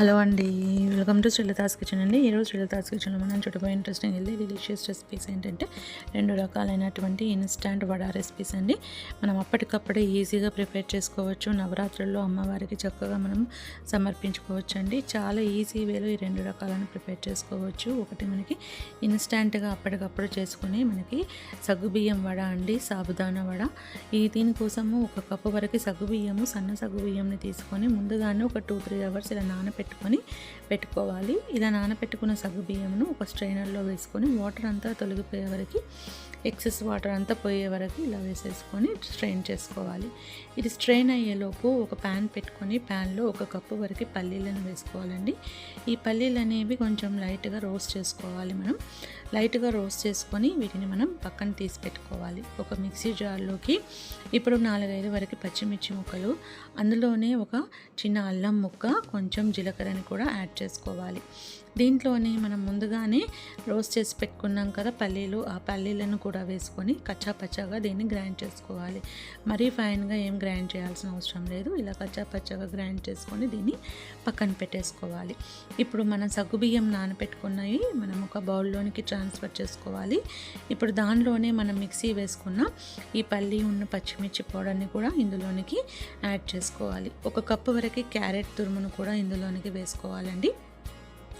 Hello అండి welcome to Srilatha's kitchen అండి. ఈరోజు శ్రీలతాస్ కిచెన్లో మనం చూడబోయే ఇంట్రెస్టింగ్ వెళ్ళి డిలీషియస్ రెసిపీస్ ఏంటంటే రెండు రకాలైనటువంటి ఇన్స్టాంట్ వడ రెసిపీస్ అండి. మనం అప్పటికప్పుడే ఈజీగా ప్రిపేర్ చేసుకోవచ్చు. నవరాత్రుల్లో అమ్మవారికి చక్కగా మనం సమర్పించుకోవచ్చు అండి చాలా ఈజీ వేలో ఈ రెండు రకాలను ప్రిపేర్ చేసుకోవచ్చు. ఒకటి మనకి ఇన్స్టాంట్గా అప్పటికప్పుడు చేసుకుని మనకి సగ్గుబియ్యం వడ అండి సాబుదానా వడ. ఈ దీనికోసము ఒక కప్పు వరకు సగ్గుబియ్యము సన్న సగ్గుబియ్యంని తీసుకొని ముందుగానే ఒక టూ త్రీ అవర్స్ ఇలా పెట్టుకొని పెట్టుకోవాలి. ఇలా నానబెట్టుకున్న సగ్గు బియ్యమును ఒక స్ట్రైనర్లో వేసుకొని వాటర్ అంతా తొలగిపోయే వరకు ఎక్సెస్ వాటర్ అంతా పోయే వరకు ఇలా వేసేసుకొని స్ట్రెయిన్ చేసుకోవాలి. ఇది స్ట్రెయిన్ అయ్యేలోపు ఒక ప్యాన్ పెట్టుకొని ప్యాన్లో ఒక కప్పు వరకు పల్లీలను వేసుకోవాలండి. ఈ పల్లీలు అనేవి కొంచెం లైట్గా రోస్ట్ చేసుకోవాలి మనం. లైట్గా రోస్ట్ చేసుకొని వీటిని మనం పక్కన తీసి పెట్టుకోవాలి. ఒక మిక్సీ జార్లోకి ఇప్పుడు నాలుగైదు వరకు పచ్చిమిర్చి ముక్కలు అందులోనే ఒక చిన్న అల్లం ముక్క కొంచెం జీలకర్రని కూడా యాడ్ చేసుకోవాలి. దీంట్లోనే మనం ముందుగానే రోస్ట్ చేసి పెట్టుకున్నాం కదా పల్లీలు ఆ పల్లీలను కూడా వేసుకొని కచ్చా పచ్చాగా దీన్ని గ్రైండ్ చేసుకోవాలి. మరీ ఫైన్గా ఏం గ్రైండ్ చేయాల్సిన అవసరం లేదు. ఇలా కచ్చాపచ్చాగా గ్రైండ్ చేసుకొని దీన్ని పక్కన పెట్టేసుకోవాలి. ఇప్పుడు మనం సగ్గుబియ్యం నానబెట్టుకున్నవి మనం ఒక బౌల్లోనికి ట్రాన్స్ఫర్ చేసుకోవాలి. ఇప్పుడు దానిలోనే మనం మిక్సీ వేసుకున్న ఈ పల్లి ఉన్న పచ్చిమిర్చి పౌడర్ని కూడా ఇందులోనికి యాడ్ చేసుకోవాలి. ఒక కప్పు వరకు క్యారెట్ తురుమును కూడా ఇందులోనికి వేసుకోవాలండి.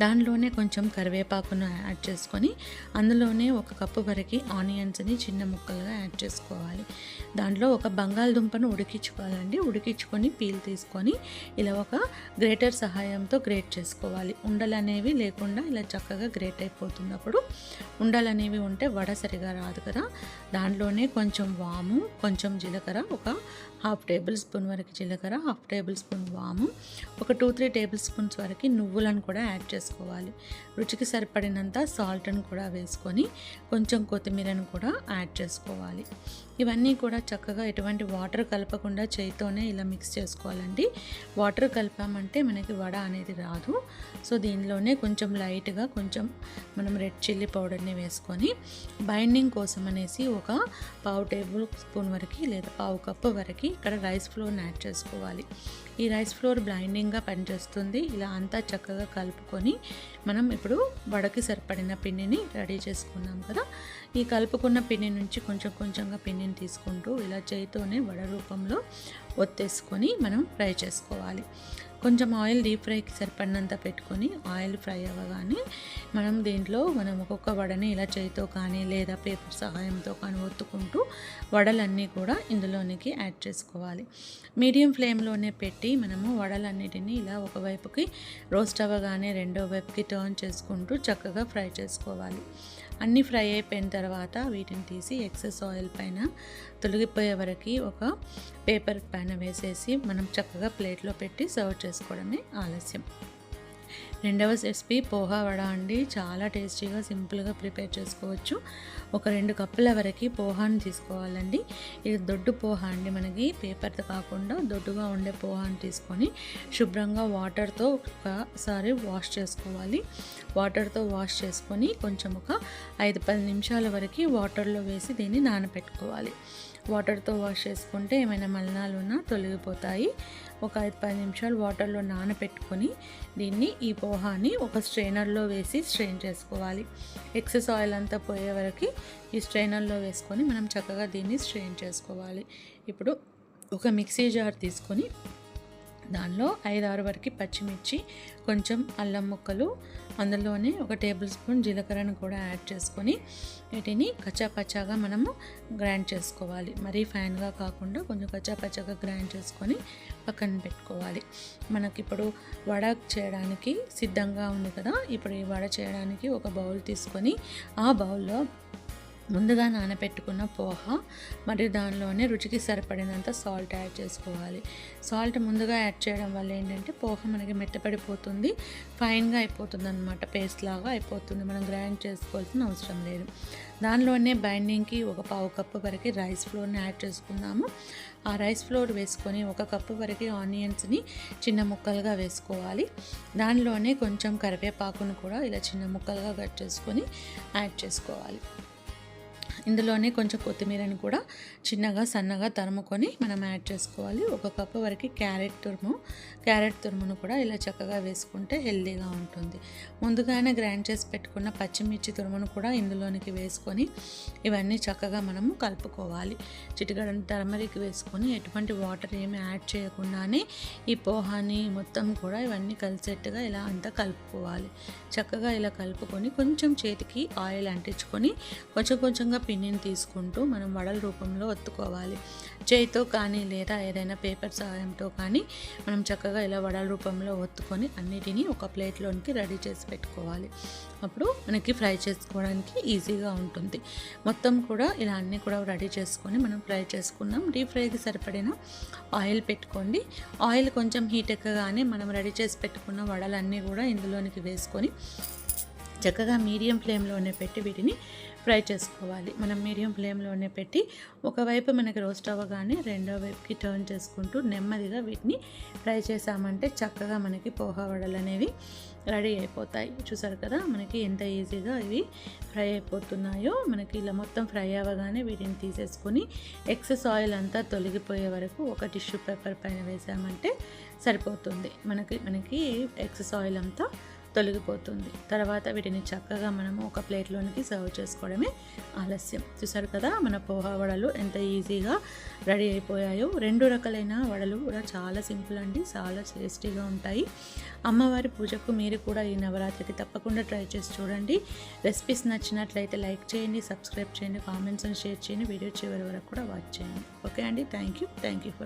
దానిలోనే కొంచెం కరివేపాకును యాడ్ చేసుకొని అందులోనే ఒక కప్పు వరకు ఆనియన్స్ని చిన్న ముక్కలుగా యాడ్ చేసుకోవాలి. దాంట్లో ఒక బంగాళదుంపను ఉడికించుకోవాలండి. ఉడికించుకొని పీల్ తీసుకొని ఇలా ఒక గ్రేటర్ సహాయంతో గ్రేట్ చేసుకోవాలి. ఉండలు అనేవి లేకుండా ఇలా చక్కగా గ్రేట్ అయిపోతున్నప్పుడు ఉండలు అనేవి ఉంటే వడ సరిగా రాదు కదా. దాంట్లోనే కొంచెం వాము కొంచెం జీలకర్ర ఒక హాఫ్ టేబుల్ స్పూన్ వరకు జీలకర్ర హాఫ్ టేబుల్ స్పూన్ వాము ఒక టూ త్రీ టేబుల్ స్పూన్స్ వరకు నువ్వులను కూడా యాడ్ చేసుకోవాలి. రుచికి సరిపడినంత సాల్ట్ని కూడా వేసుకొని కొంచెం కొత్తిమీరను కూడా యాడ్ చేసుకోవాలి. ఇవన్నీ కూడా చక్కగా ఎటువంటి వాటర్ కలపకుండా చేయితోనే ఇలా మిక్స్ చేసుకోవాలండి. వాటర్ కలిపామంటే మనకి వడ అనేది రాదు. సో దీనిలోనే కొంచెం లైట్గా కొంచెం మనం రెడ్ చిల్లీ పౌడర్ని వేసుకొని బైండింగ్ కోసం అనేసి ఒక పావు టేబుల్ స్పూన్ వరకు లేదా పావు కప్పు వరకు ఇక్కడ రైస్ ఫ్లోర్ని యాడ్ చేసుకోవాలి. ఈ రైస్ ఫ్లోర్ బ్లైండింగ్గా పనిచేస్తుంది. ఇలా అంతా చక్కగా కలుపుకొని మనం ఇప్పుడు వడకి సరిపడిన పిండిని రెడీ చేసుకున్నాం కదా. ఈ కలుపుకున్న పిండి నుంచి కొంచెం కొంచెంగా పిండిని తీసుకుంటూ ఇలా చేయితోనే వడ రూపంలో ఒత్తేసుకొని మనం ఫ్రై చేసుకోవాలి. కొంచెం ఆయిల్ డీప్ ఫ్రైకి సరిపడినంత పెట్టుకొని ఆయిల్ ఫ్రై అవ్వగానే మనం దీంట్లో మనం ఒక్కొక్క వడని ఇలా చేయితో కానీ లేదా పేపర్ సహాయంతో కానీ ఒత్తుకుంటూ వడలన్నీ కూడా ఇందులోనికి యాడ్ చేసుకోవాలి. మీడియం ఫ్లేమ్లోనే పెట్టి మనము వడలన్నిటిని ఇలా ఒకవైపుకి రోస్ట్ అవ్వగానే రెండో వైపుకి టర్న్ చేసుకుంటూ చక్కగా ఫ్రై చేసుకోవాలి. అన్నీ ఫ్రై అయిపోయిన తర్వాత వీటిని తీసి ఎక్సెస్ ఆయిల్ పైన తొలగిపోయే వరకు ఒక పేపర్ పైన వేసేసి మనం చక్కగా ప్లేట్లో పెట్టి సర్వ్ చేసుకోవడమే ఆలస్యం. రెండవ రెసిపీ పోహా వడ అండి. చాలా టేస్టీగా సింపుల్గా ప్రిపేర్ చేసుకోవచ్చు. ఒక రెండు కప్పుల వరకు పోహాను తీసుకోవాలండి. ఇది దొడ్డు పోహా అండి మనకి. పేపర్ది కాకుండా దొడ్డుగా ఉండే పోహాను తీసుకొని శుభ్రంగా వాటర్తో ఒకసారి వాష్ చేసుకోవాలి. వాటర్తో వాష్ చేసుకొని కొంచెం ఒక ఐదు పది నిమిషాల వరకు వాటర్లో వేసి దీన్ని నానబెట్టుకోవాలి. వాటర్తో వాష్ చేసుకుంటే ఏమైనా మలినాలు ఉన్నా తొలగిపోతాయి. ఒక ఐదు పది నిమిషాలు వాటర్లో నానబెట్టుకొని దీన్ని ఈ పోహాని ఒక స్ట్రైనర్లో వేసి స్ట్రెయిన్ చేసుకోవాలి. ఎక్సెస్ ఆయిల్ అంతా పోయే వరకు ఈ స్ట్రైనర్లో వేసుకొని మనం చక్కగా దీన్ని స్ట్రెయిన్ చేసుకోవాలి. ఇప్పుడు ఒక మిక్సీ జార్ తీసుకొని దానిలో ఐదు ఆరు వరకు పచ్చిమిర్చి కొంచెం అల్లం ముక్కలు అందులోనే ఒక టేబుల్ స్పూన్ జీలకర్రను కూడా యాడ్ చేసుకొని వీటిని కచ్చాపచ్చాగా మనము గ్రైండ్ చేసుకోవాలి. మరీ ఫైన్గా కాకుండా కొంచెం కచ్చాపచ్చాగా గ్రైండ్ చేసుకొని పక్కన పెట్టుకోవాలి. మనకి ఇప్పుడు వడ చేయడానికి సిద్ధంగా ఉంది కదా ఇప్పుడు ఈ వడ చేయడానికి ఒక బౌల్ తీసుకొని ఆ బౌల్లో ముందుగా నానబెట్టుకున్న పోహ మరియు దానిలోనే రుచికి సరిపడినంత సాల్ట్ యాడ్ చేసుకోవాలి. సాల్ట్ ముందుగా యాడ్ చేయడం వల్ల ఏంటంటే పోహ మనకి మెత్తపడిపోతుంది ఫైన్గా అయిపోతుంది అనమాట పేస్ట్ లాగా అయిపోతుంది మనం గ్రైండ్ చేసుకోవాల్సిన అవసరం లేదు. దానిలోనే బైండింగ్కి ఒక పావు కప్పు వరకు రైస్ ఫ్లోర్ని యాడ్ చేసుకుందాము. ఆ రైస్ ఫ్లోర్ వేసుకొని ఒక కప్పు వరకు ఆనియన్స్ని చిన్న ముక్కలుగా వేసుకోవాలి. దానిలోనే కొంచెం కరివేపాకును కూడా ఇలా చిన్న ముక్కలుగా కట్ చేసుకొని యాడ్ చేసుకోవాలి. ఇందులోనే కొంచెం కొత్తిమీరని కూడా చిన్నగా సన్నగా తరుముకొని మనం యాడ్ చేసుకోవాలి. ఒక కప్పు వరకు క్యారెట్ తురుము. క్యారెట్ తురుమును కూడా ఇలా చక్కగా వేసుకుంటే హెల్దీగా ఉంటుంది. ముందుగానే గ్రైండ్ చేసి పెట్టుకున్న పచ్చిమిర్చి తురుమును కూడా ఇందులోనికి వేసుకొని ఇవన్నీ చక్కగా మనము కలుపుకోవాలి. చిటికడను టర్మరిక్ వేసుకొని ఎటువంటి వాటర్ ఏమి యాడ్ చేయకుండానే ఈ పోహాని మొత్తం కూడా ఇవన్నీ కలిసేట్టుగా ఇలా అంతా కలుపుకోవాలి. చక్కగా ఇలా కలుపుకొని కొంచెం చేతికి ఆయిల్ అంటించుకొని కొంచెం కొంచెంగా పిండిని తీసుకుంటూ మనం వడల రూపంలో ఒత్తుకోవాలి. చేయితో కానీ లేదా ఏదైనా పేపర్ సహాయంతో కానీ మనం చక్కగా ఇలా వడల రూపంలో ఒత్తుకొని అన్నిటినీ ఒక ప్లేట్లోనికి రెడీ చేసి పెట్టుకోవాలి. అప్పుడు మనకి ఫ్రై చేసుకోవడానికి ఈజీగా ఉంటుంది. మొత్తం కూడా ఇలా అన్నీ కూడా రెడీ చేసుకొని మనం ఫ్రై చేసుకున్నాం. డీప్ ఫ్రైకి సరిపడిన ఆయిల్ పెట్టుకోండి. ఆయిల్ కొంచెం హీట్ ఎక్కగానే మనం రెడీ చేసి పెట్టుకున్న వడలన్నీ కూడా ఇందులోనికి వేసుకొని చక్కగా మీడియం ఫ్లేమ్లోనే పెట్టి వీటిని ఫ్రై చేసుకోవాలి. మనం మీడియం ఫ్లేమ్లోనే పెట్టి ఒకవైపు మనకి రోస్ట్ అవ్వగానే రెండో వైపుకి టర్న్ చేసుకుంటూ నెమ్మదిగా వీటిని ఫ్రై చేసామంటే చక్కగా మనకి పోహా వడలు అనేవి రెడీ అయిపోతాయి. చూసారు కదా మనకి ఎంత ఈజీగా ఇవి ఫ్రై అయిపోతున్నాయో. మనకి ఇలా మొత్తం ఫ్రై అవ్వగానే వీటిని తీసేసుకొని ఎక్సెస్ ఆయిల్ అంతా తొలగిపోయే వరకు ఒక టిష్యూ పేపర్ పైన వేసామంటే సరిపోతుంది. మనకి మనకి ఎక్సెస్ ఆయిల్ అంతా తొలగిపోతుంది. తర్వాత వీటిని చక్కగా మనము ఒక ప్లేట్లోనికి సర్వ్ చేసుకోవడమే ఆలస్యం. చూసారు కదా మన పోహా వడలు ఎంత ఈజీగా రెడీ అయిపోయాయో. రెండు రకాలైన వడలు కూడా చాలా సింపుల్ అండి చాలా టేస్టీగా ఉంటాయి. అమ్మవారి పూజకు మీరు కూడా ఈ నవరాత్రికి తప్పకుండా ట్రై చేసి చూడండి. రెసిపీస్ నచ్చినట్లయితే లైక్ చేయండి సబ్స్క్రైబ్ చేయండి కామెంట్స్ షేర్ చేయండి. వీడియో చివరి వరకు కూడా వాచ్ చేయండి. ఓకే అండి thank you thank you for